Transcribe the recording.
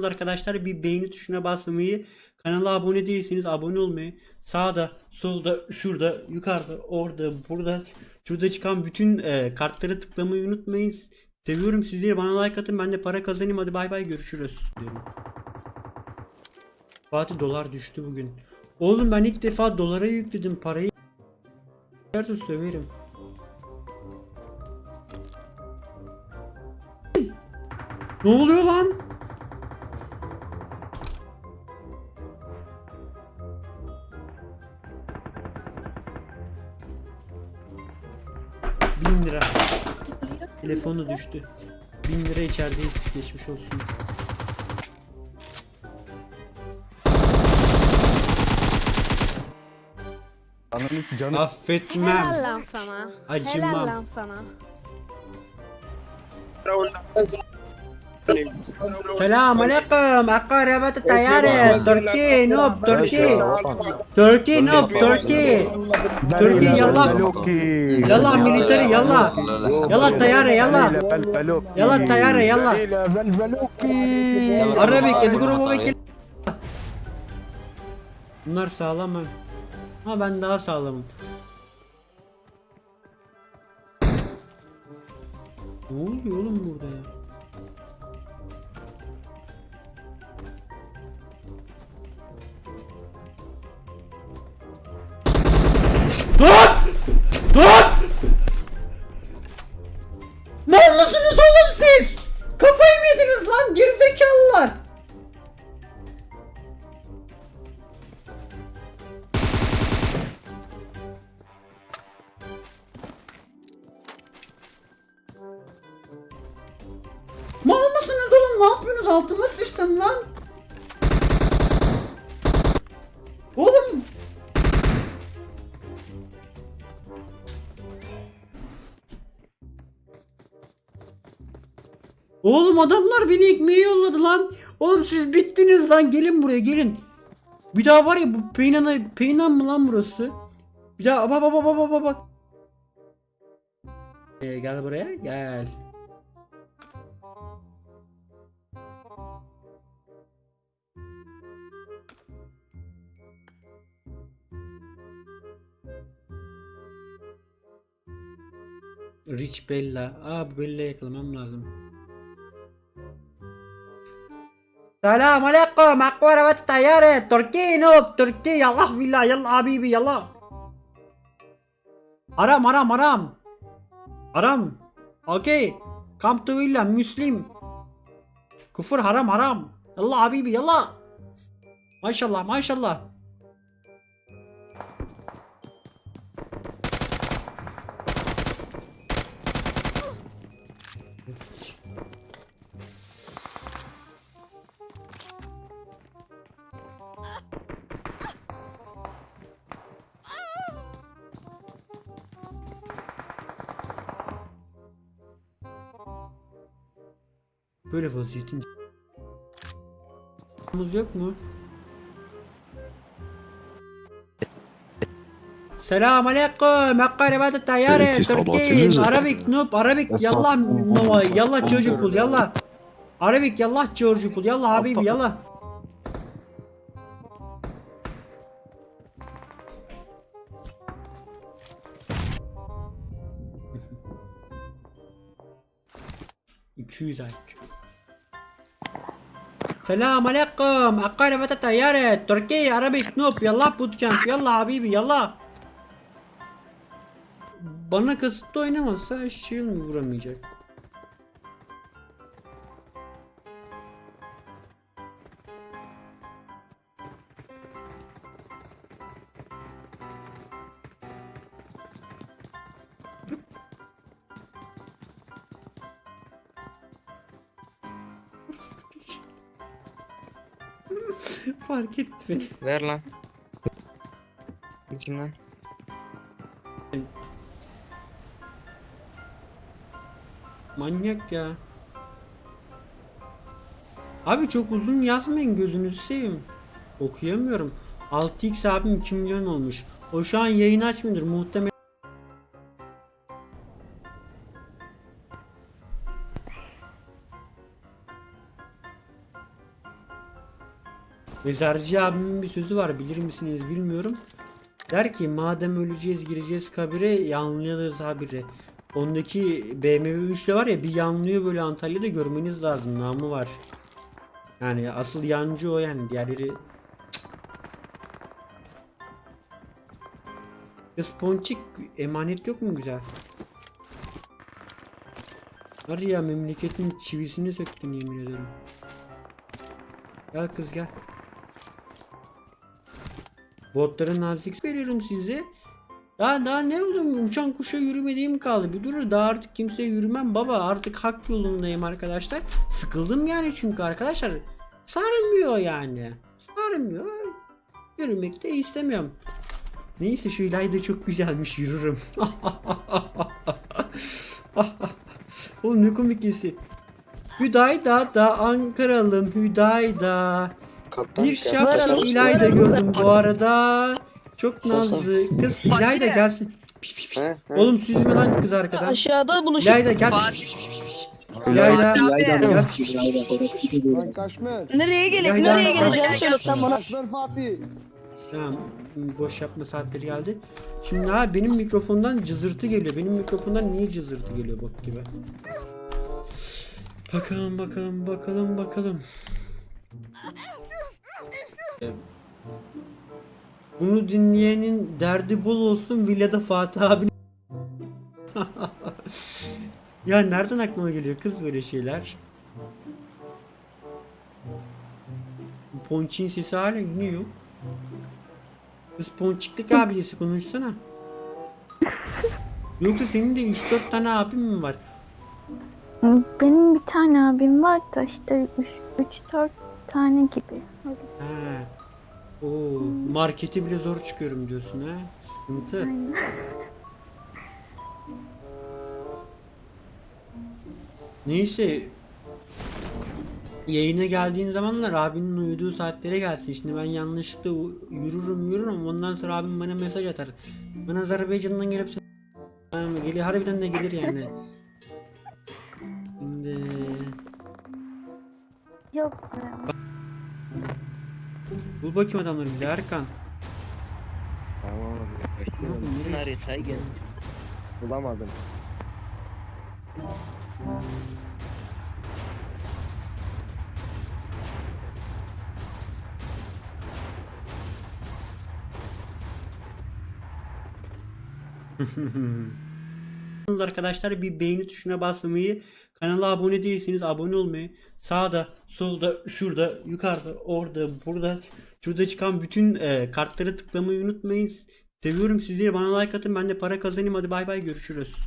beğeniyorsanız arkadaşlar bir beğeni tuşuna basmayı, kanala abone değilseniz abone olmayı, sağda, solda, şurada, yukarıda, orada, burada, şurada çıkan bütün e, kartları tıklamayı unutmayın. Seviyorum sizleri. Bana like atın. Ben de para kazanayım. Hadi bay bay görüşürüz. Fatih dolar düştü bugün. Oğlum ben ilk defa dolara yükledim parayı. Nerede söverim. Ne oluyor lan? Bin lira. Telefonu düştü. Bin lira içerideyiz. Geçmiş olsun. Ananı canı Affetmem. Helal lan sana. Acımam. Helal lan sana. Selam aleyküm. Akarebat tayare. Turkey noob Turkey. Turkey noob Turkey. Türkiye yallah. Yallah military yallah. Yallah tayare yallah. Yallah tayare yallah. Arabik ezguru bekle. Bunlar sağlam ha. Ama ben daha sağlamım. Ne oluyor oğlum burada ya? Tut! Oğlum adamlar beni ekmeğe yolladı lan. Oğlum siz bittiniz lan. Gelin buraya gelin. Bir daha var ya bu Peynan'a Peynan mı lan burası? Bir daha bak bak bak bak bak bak. Ee, gel buraya gel. Rich Bella. Aa Bella'yı yakalamam lazım. Selam aleyküm. Akku arabat tayyare. Türkiye noob. Türkiye. Yallah billah. Yallah habibi. Yallah. Aram aram aram. Aram. Okay. Come to villa. Müslim. Kufur haram haram. Yallah habibi. Yallah. Maşallah maşallah. Böyle vaziyetin Muz yok mu? Selam aleyküm. Akkaribat tayyare. Türkiye. Arabik noob. Arabik. Yallah. Yallah çocuk bul. Yallah. Arabik yallah çocuk bul. Yallah habibi yallah. İki yüz IQ. Selam aleyküm. Akkaribat tayyare. Türkiye. Arabik noob. Yallah bootcamp. Yallah habibi yallah. Bana kasıtlı oynamazsa shield mi vuramayacak? Fark etmedi. Ver lan. Kim lan? Manyak ya. Abi çok uzun yazmayın gözünüzü seveyim. Okuyamıyorum. 6x abim 2 milyon olmuş. O şu an yayın açmıyordur muhtemelen. Mezarcı abimin bir sözü var bilir misiniz bilmiyorum. Der ki madem öleceğiz gireceğiz kabire yanlayalım habire. Ondaki BMW 3 de var ya bir yanlıyor böyle Antalya'da görmeniz lazım namı var. Yani asıl yancı o yani diğerleri Kız emanet yok mu güzel? Var ya memleketin çivisini söktün yemin ederim. Gel kız gel. Botların nazik veriyorum size. Daha daha ne oğlum uçan kuşa yürümediğim kaldı. Bir durur daha artık kimseye yürümem baba. Artık hak yolundayım arkadaşlar. Sıkıldım yani çünkü arkadaşlar. Sarmıyor yani. Sarmıyor. Yürümek de istemiyorum. Neyse şu İlayda çok güzelmiş yürürüm. Oğlum ne komik hissi. Hüdayda da Ankaralım Hüdayda. Kaptan Bir şapşal İlayda gördüm bu arada. Çok nazlı. Kız İlayda gelsin. Piş, piş, piş. He, he. Oğlum süzme lan kız arkadan. Aşağıda buluşup İlayda gel. Piş, piş, piş, piş, piş. İlayda, İlayda. İlayda Gel. mı? Piş, piş, piş, piş. Lan Kaşmer. nereye gelip İlayda, nereye gel, geleceğimi gel, söylesen bana. Kaşmer Fatih. Tamam. Boş yapma saatleri geldi. Şimdi ha benim mikrofondan cızırtı geliyor. Benim mikrofondan niye cızırtı geliyor bak gibi. Bakalım bakalım bakalım bakalım. Bunu dinleyenin derdi bol olsun villada Fatih abi. ya nereden aklıma geliyor kız böyle şeyler? Ponçin sesi hala iniyor. Kız ponçiklik abidesi konuşsana. Yoksa senin de 3-4 tane abin mi var? Benim bir tane abim var da işte 3-4 tane gibi. He. Oo, markete bile zor çıkıyorum diyorsun ha. Sıkıntı. Aynen. Neyse. Yayına geldiğin zamanlar abinin uyuduğu saatlere gelsin. Şimdi ben yanlışlıkla yürürüm yürürüm. Ondan sonra abim bana mesaj atar. Ben Azerbaycan'dan gelip sen... Geliyor harbiden de gelir yani. Şimdi... Yok ya. Bul bakayım adamları bize Erkan. Tamam abi. Yok, nereye- haritayı gel. Bulamadım. Arkadaşlar bir beğeni tuşuna basmayı, kanala abone değilseniz abone olmayı, sağda, solda, şurada, yukarıda, orada, burada, şurada çıkan bütün e, kartları tıklamayı unutmayın. Seviyorum sizleri. Bana like atın. Ben de para kazanayım. Hadi bay bay görüşürüz.